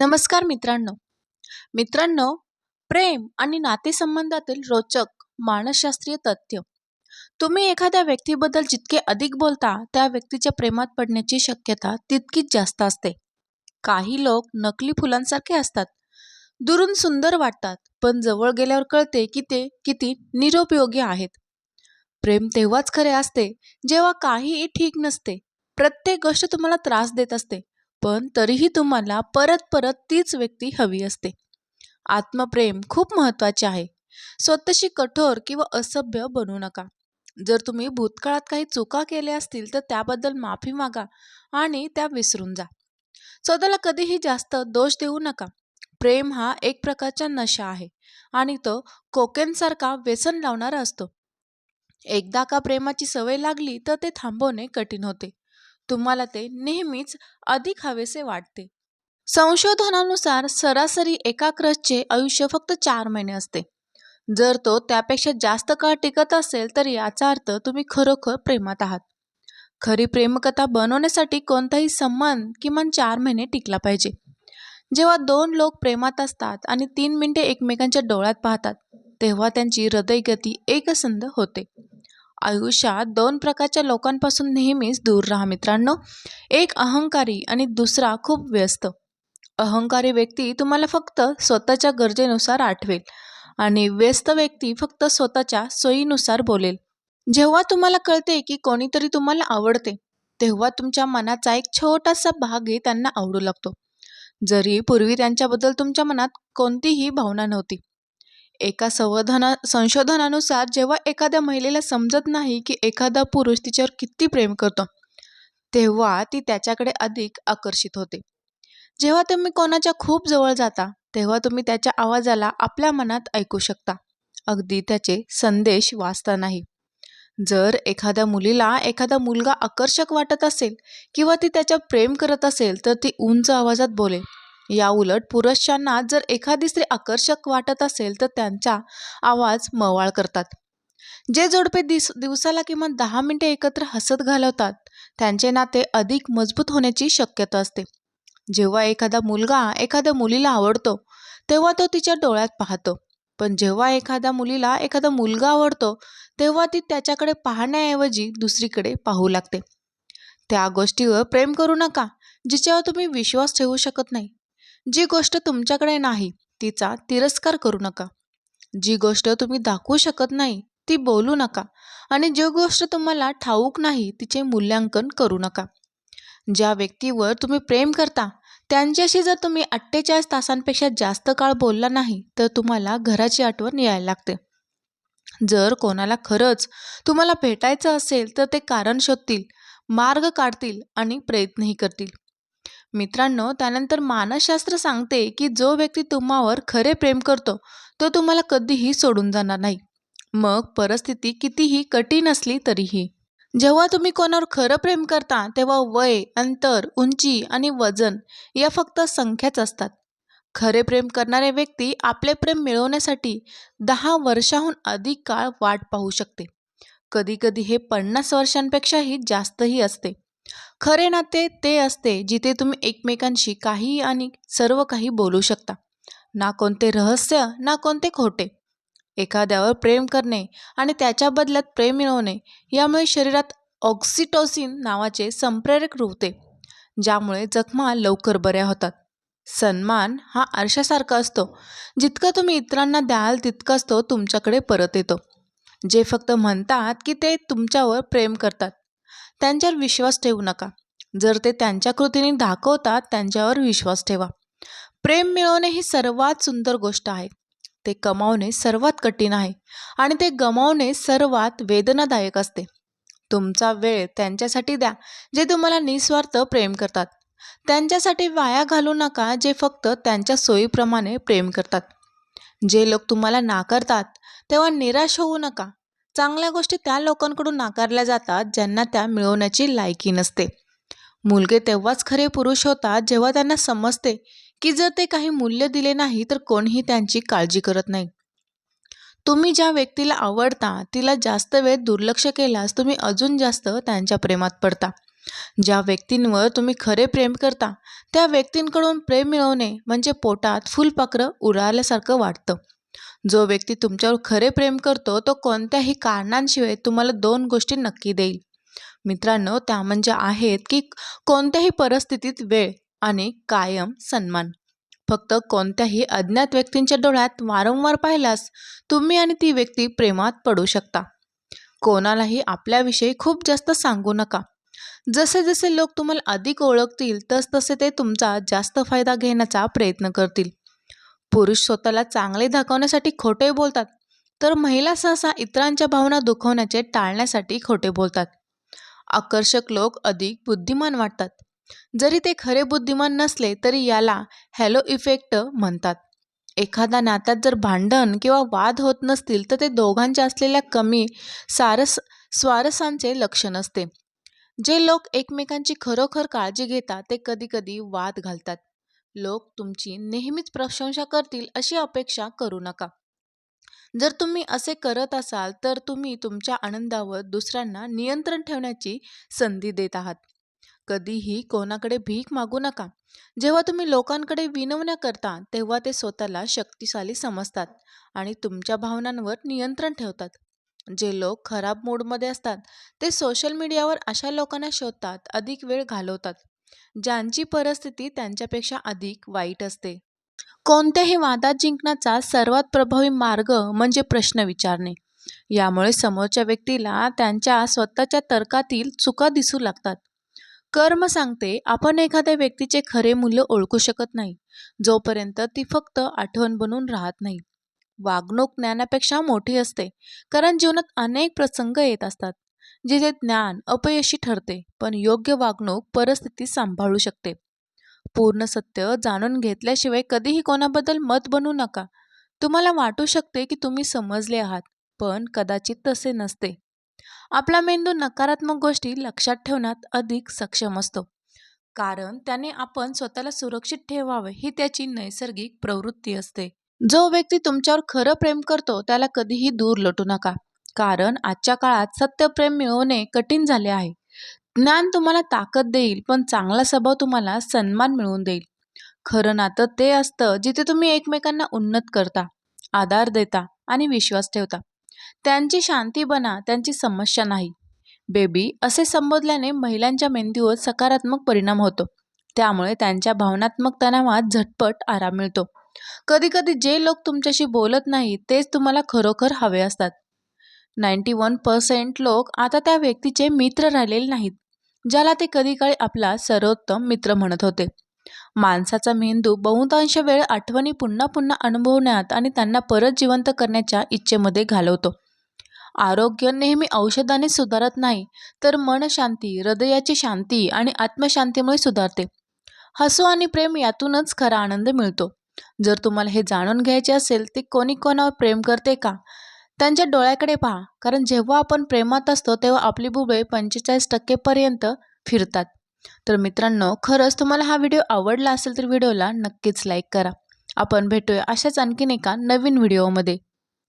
नमस्कार मित्रांनो. मित्रांनो प्रेम आणि नातेसंबंधातील रोचक मानसशास्त्रीय तथ्य. तुम्ही एखाद्या व्यक्तीबद्दल जितके अधिक बोलता त्या व्यक्तीच्या प्रेमात पडण्याची शक्यता तितकीच जास्त असते. काही लोक नकली फुलांसारखे असतात. दुरून सुंदर वाटतात पण जवळ गेल्यावर कळते की ते किती निरुपयोगी आहेत. प्रेम तेव्हाच खरे असते जेव्हा काहीही ठीक नसते. प्रत्येक गोष्ट तुम्हाला त्रास देत असते. पण तरीही तुम्हाला परत परत तीच व्यक्ती हवी असते. आत्मप्रेम खूप महत्त्वाचे आहे. स्वतःशी कठोर किंवा असभ्य बनू नका. जर तुम्ही भूतकाळात काही चुका केल्या असतील तर त्याबद्दल माफी मागा आणि त्या विसरून जा. स्वतःला कधीही जास्त दोष देऊ नका. प्रेम हा एक प्रकारचा नशा आहे आणि तो कोकेनसारखा व्यसन लावणारा असतो. एकदा का प्रेमाची सवय लागली तर ते थांबवणे कठीण होते. तुम्हाला ते नेहमीच अधिक हवेसे वाटते. संशोधनानुसार सरासरी एका क्रशचे आयुष्य फक्त चार महिने असते. जर तो त्यापेक्षा जास्त काळ टिकत असेल तर याचा अर्थ तुम्ही खरोखर प्रेमात आहात. खरी प्रेमकथा बनवण्यासाठी कोणताही संबंध किमान चार महिने टिकला पाहिजे. जेव्हा दोन लोक प्रेमात असतात आणि तीन मिनिटे एकमेकांच्या डोळ्यात पाहतात तेव्हा त्यांची हृदयगती एकसंध होते. आयुष्यात दोन प्रकारच्या लोकांपासून नेहमीच दूर राहा मित्रांनो. एक अहंकारी आणि दुसरा खूप व्यस्त. अहंकारी व्यक्ती तुम्हाला फक्त स्वतःच्या गरजेनुसार आठवेल आणि व्यस्त व्यक्ती फक्त स्वतःच्या सोयीनुसार बोलेल. जेव्हा तुम्हाला कळते की कोणीतरी तुम्हाला आवडते तेव्हा तुमच्या मनाचा एक छोटासा भागही त्यांना आवडू लागतो. जरी पूर्वी त्यांच्याबद्दल तुमच्या मनात कोणतीही भावना नव्हती एका संवर्धना संशोधनानुसार जेव्हा एखाद्या महिलेला समजत नाही की एखादा पुरुष तिच्यावर किती प्रेम करतो तेव्हा ती त्याच्याकडे अधिक आकर्षित होते. जेव्हा तुम्ही कोणाच्या खूप जवळ जाता तेव्हा तुम्ही त्याच्या आवाजाला आपल्या मनात ऐकू शकता. अगदी त्याचे संदेश वाचतानाही जर एखाद्या मुलीला एखादा मुलगा आकर्षक वाटत असेल किंवा ती त्याच्या प्रेम करत असेल तर ती उंच आवाजात बोलेल. याउलट पुरुषांना जर एखादी स्त्री आकर्षक वाटत असेल तर त्यांचा आवाज मवाळ करतात. जे जोडपे दिस दिवसाला किमान दहा मिनिटे एकत्र हसत घालवतात त्यांचे नाते अधिक मजबूत होण्याची शक्यता असते. जेव्हा एखादा मुलगा एखाद्या मुलीला आवडतो तेव्हा तो तिच्या डोळ्यात पाहतो. पण जेव्हा एखाद्या मुलीला एखादा मुलगा आवडतो तेव्हा ती त्याच्याकडे पाहण्याऐवजी दुसरीकडे पाहू लागते. त्या गोष्टीवर प्रेम करू नका जिच्यावर तुम्ही विश्वास ठेवू शकत नाही. जी गोष्ट तुमच्याकडे नाही तिचा तिरस्कार करू नका. जी गोष्ट तुम्ही दाखवू शकत नाही ती बोलू नका. आणि जी गोष्ट तुम्हाला ठाऊक नाही तिचे मूल्यांकन करू नका. ज्या व्यक्तीवर तुम्ही प्रेम करता त्यांच्याशी जर तुम्ही अठ्ठेचाळीस तासांपेक्षा जास्त काळ बोलला नाही तर तुम्हाला घराची आठवण यायला लागते. जर कोणाला खरंच तुम्हाला भेटायचं असेल तर ते कारण शोधतील मार्ग काढतील आणि प्रयत्नही करतील. मित्रांनो त्यानंतर मानसशास्त्र सांगते की जो व्यक्ती तुम्हावर खरे प्रेम करतो तो तुम्हाला कधीही सोडून जाणार नाही. मग परिस्थिती कितीही कठीण असली तरीही. जेव्हा तुम्ही कोणावर खरं प्रेम करता तेव्हा वय अंतर उंची आणि वजन या फक्त संख्याच असतात. खरे प्रेम करणारे व्यक्ती आपले प्रेम मिळवण्यासाठी दहा वर्षाहून अधिक काळ वाट पाहू शकते. कधीकधी हे पन्नास वर्षांपेक्षाही जास्तही असते. खरे नाते ते असते जिथे तुम्ही एकमेकांशी काही आणि सर्व काही बोलू शकता. ना कोणते रहस्य ना कोणते खोटे. एखाद्यावर प्रेम करणे आणि त्याच्या बदल्यात प्रेम मिळवणे यामुळे शरीरात ऑक्सिटोसिन नावाचे संप्रेरक रुवते ज्यामुळे जखमा लवकर बऱ्या होतात. सन्मान हा आरशासारखा असतो. जितकं तुम्ही इतरांना द्याल तितकाच तो तुमच्याकडे परत येतो. जे फक्त म्हणतात की ते तुमच्यावर प्रेम करतात. त्यांच्यावर विश्वास ठेवू नका. जर ते त्यांच्या कृतीने दाखवतात त्यांच्यावर विश्वास ठेवा. प्रेम मिळवणे ही सर्वात सुंदर गोष्ट आहे. ते कमावणे सर्वात कठीण आहे आणि ते गमावणे सर्वात वेदनादायक असते. तुमचा वेळ त्यांच्यासाठी द्या जे तुम्हाला निस्वार्थ प्रेम करतात. त्यांच्यासाठी वाया घालू नका जे फक्त त्यांच्या सोयीप्रमाणे प्रेम करतात. जे लोक तुम्हाला नाकारतात तेव्हा निराश होऊ नका. चांगल्या गोष्टी त्या लोकांकडून नाकारल्या जातात ज्यांना त्या मिळवण्याची लायकी नसते. मुलगे तेव्हाच खरे पुरुष होतात जेव्हा त्यांना समजते की जर ते काही मूल्य दिले नाही तर कोणीही त्यांची काळजी करत नाही. तुम्ही ज्या व्यक्तीला आवडता तिला जास्त वेळ दुर्लक्ष केल्यास तुम्ही अजून जास्त त्यांच्या प्रेमात पडता. ज्या व्यक्तींवर तुम्ही खरे प्रेम करता त्या व्यक्तींकडून प्रेम मिळवणे म्हणजे पोटात फुलपाखरं उडाल्यासारखं वाटतं. जो व्यक्ती तुमच्यावर खरे प्रेम करतो तो कोणत्याही कारणांशिवाय तुम्हाला दोन गोष्टी नक्की देईल. मित्रांनो त्या म्हणजे आहेत की कोणत्याही परिस्थितीत वेळ आणि कायम सन्मान. फक्त कोणत्याही अज्ञात व्यक्तींच्या डोळ्यात वारंवार पाहिल्यास तुम्ही आणि ती व्यक्ती प्रेमात पडू शकता. कोणालाही आपल्याविषयी खूप जास्त सांगू नका. जसे जसे लोक तुम्हाला अधिक ओळखतील तसतसे ते तुमचा जास्त फायदा घेण्याचा प्रयत्न करतील. पुरुष स्वतःला चांगले दाखवण्यासाठी खोटे बोलतात तर महिला सहसा इतरांच्या भावना दुखवण्याचे टाळण्यासाठी खोटे बोलतात. आकर्षक लोक अधिक बुद्धिमान वाटतात. जरी ते खरे बुद्धिमान नसले तरी याला हॅलो इफेक्ट म्हणतात. एखादा नात्यात जर भांडण किंवा वाद होत नसतील तर ते दोघांच्या असलेल्या कमी सारस स्वारसांचे लक्षण असते. जे लोक एकमेकांची खरोखर काळजी घेतात ते कधीकधी वाद घालतात. लोक तुमची नेहमीच प्रशंसा करतील अशी अपेक्षा करू नका. जर तुम्ही असे करत असाल तर तुम्ही तुमच्या आनंदावर दुसऱ्यांना नियंत्रण ठेवण्याची संधी देत आहात. कधीही कोणाकडे भीक मागू नका. जेव्हा तुम्ही लोकांकडे विनवण्या करता तेव्हा ते स्वतःला शक्तिशाली समजतात आणि तुमच्या भावनांवर नियंत्रण ठेवतात. जे लोक खराब मूडमध्ये असतात ते सोशल मीडियावर अशा लोकांना शोधतात अधिक वेळ घालवतात. ज्यांची परिस्थिती त्यांच्यापेक्षा अधिक वाईट असते. कोणत्याही वादात जिंकण्याचा सर्वात प्रभावी मार्ग म्हणजे प्रश्न विचारणे. यामुळे समोरच्या व्यक्तीला त्यांच्या स्वतःच्या तर्कातील चुका दिसू लागतात. कर्म सांगते आपण एखाद्या व्यक्तीचे खरे मूल्य ओळखू शकत नाही. जोपर्यंत ती फक्त आठवण बनून राहत नाही. वागणूक ज्ञानापेक्षा मोठी असते कारण जीवनात अनेक प्रसंग येत असतात. जिथे ज्ञान अपयशी ठरते पण योग्य वागणूक परिस्थिती सांभाळू शकते. पूर्ण सत्य जाणून घेतल्याशिवाय कधीही कोणाबद्दल मत बनवू नका. तुम्हाला वाटू शकते की तुम्ही समजले आहात पण कदाचित तसे नसते. आपला मेंदू नकारात्मक गोष्टी लक्षात ठेवण्यात अधिक सक्षम असतो. कारण त्याने आपण स्वतःला सुरक्षित ठेवावे ही त्याची नैसर्गिक प्रवृत्ती असते. जो व्यक्ती तुमच्यावर खरं प्रेम करतो त्याला कधीही दूर लटू नका. कारण आजच्या काळात सत्यप्रेम मिळवणे कठीण झाले आहे. ज्ञान तुम्हाला ताकद देईल पण चांगला स्वभाव तुम्हाला सन्मान मिळवून देईल. खरं नातं ते असतं जिथे तुम्ही एकमेकांना उन्नत करता आधार देता आणि विश्वास ठेवता. त्यांची शांती बना त्यांची समस्या नाही. बेबी असे संबोधल्याने महिलांच्या मेंदूवर सकारात्मक परिणाम होतो. त्यामुळे त्यांच्या भावनात्मक तणावात झटपट आराम मिळतो. कधीकधी जे लोक तुमच्याशी बोलत नाही तेच तुम्हाला खरोखर हवे असतात. नाईंटी वन पर्सेंट लोक आता त्या व्यक्तीचे मित्र राहिलेले नाहीत ज्याला ते कधी काळी आपला सर्वोत्तम मित्र म्हणत होते. माणसाचा मेंदू बहुतांश वेळ आठवणी पुन्हा पुन्हा अनुभवण्यात आणि त्यांना परत जिवंत करण्याच्या इच्छेमध्ये घालवतो. आरोग्य नेहमी औषधाने सुधारत नाही तर मनशांती हृदयाची शांती आणि आत्मशांतीमुळे सुधारते. हसू आणि प्रेम यातूनच खरा आनंद मिळतो. जर तुम्हाला हे जाणून घ्यायचे असेल ते कोणी कोणावर प्रेम करते का? त्यांच्या डोळ्याकडे पहा. कारण जेव्हा आपण प्रेमात असतो तेव्हा आपली बुबळे पंचेचाळीस टक्केपर्यंत फिरतात. तर मित्रांनो खरंच तुम्हाला हा व्हिडिओ आवडला असेल तर व्हिडिओला नक्कीच लाईक करा. आपण भेटूया अशाच आणखीन एका नवीन व्हिडिओमध्ये.